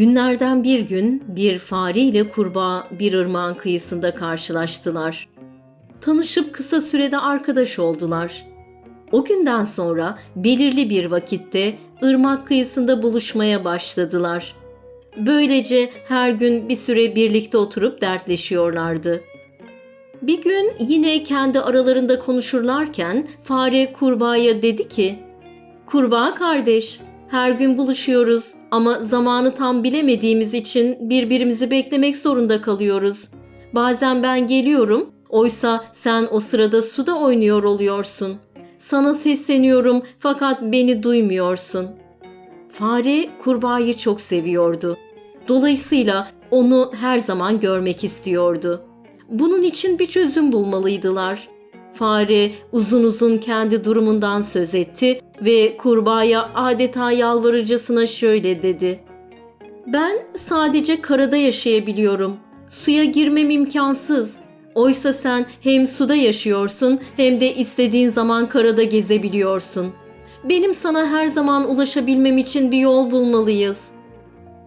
Günlerden bir gün bir fare ile kurbağa bir ırmağın kıyısında karşılaştılar. Tanışıp kısa sürede arkadaş oldular. O günden sonra belirli bir vakitte ırmak kıyısında buluşmaya başladılar. Böylece her gün bir süre birlikte oturup dertleşiyorlardı. Bir gün yine kendi aralarında konuşurlarken fare kurbağaya dedi ki: "Kurbağa kardeş, her gün buluşuyoruz ama zamanı tam bilemediğimiz için birbirimizi beklemek zorunda kalıyoruz. Bazen ben geliyorum, oysa sen o sırada suda oynuyor oluyorsun. Sana sesleniyorum fakat beni duymuyorsun." Fare kurbağayı çok seviyordu. Dolayısıyla onu her zaman görmek istiyordu. Bunun için bir çözüm bulmalıydılar. Fare uzun uzun kendi durumundan söz etti ve kurbağaya adeta yalvarıcısına şöyle dedi. Ben sadece karada yaşayabiliyorum. Suya girmem imkansız. Oysa sen hem suda yaşıyorsun hem de istediğin zaman karada gezebiliyorsun. Benim sana her zaman ulaşabilmem için bir yol bulmalıyız.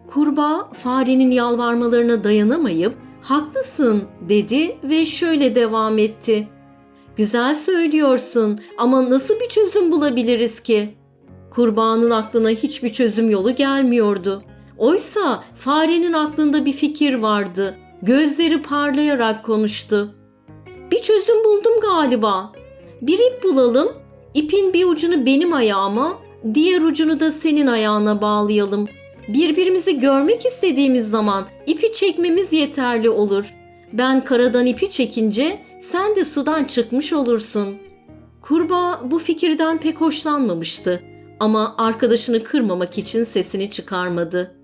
Kurbağa farenin yalvarmalarına dayanamayıp haklısın dedi ve şöyle devam etti. Güzel söylüyorsun ama nasıl bir çözüm bulabiliriz ki? Kurbağanın aklına hiçbir çözüm yolu gelmiyordu. Oysa farenin aklında bir fikir vardı. Gözleri parlayarak konuştu. Bir çözüm buldum galiba. Bir ip bulalım. İpin bir ucunu benim ayağıma, diğer ucunu da senin ayağına bağlayalım. Birbirimizi görmek istediğimiz zaman ipi çekmemiz yeterli olur. Ben karadan ipi çekince sen de sudan çıkmış olursun. Kurbağa bu fikirden pek hoşlanmamıştı ama arkadaşını kırmamak için sesini çıkarmadı.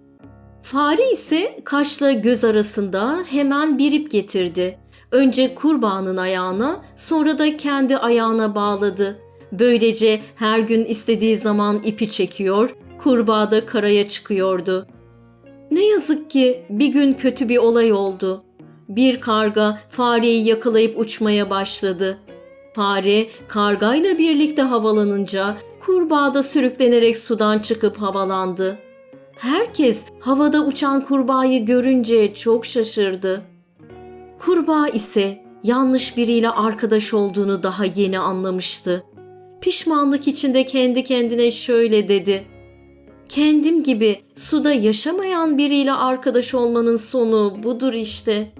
Fare ise kaşla göz arasında hemen bir ip getirdi. Önce kurbağanın ayağına, sonra da kendi ayağına bağladı. Böylece her gün istediği zaman ipi çekiyor, kurbağa da karaya çıkıyordu. Ne yazık ki bir gün kötü bir olay oldu. Bir karga fareyi yakalayıp uçmaya başladı. Fare kargayla birlikte havalanınca kurbağa da sürüklenerek sudan çıkıp havalandı. Herkes havada uçan kurbağayı görünce çok şaşırdı. Kurbağa ise yanlış biriyle arkadaş olduğunu daha yeni anlamıştı. Pişmanlık içinde kendi kendine şöyle dedi. Kendim gibi suda yaşamayan biriyle arkadaş olmanın sonu budur işte.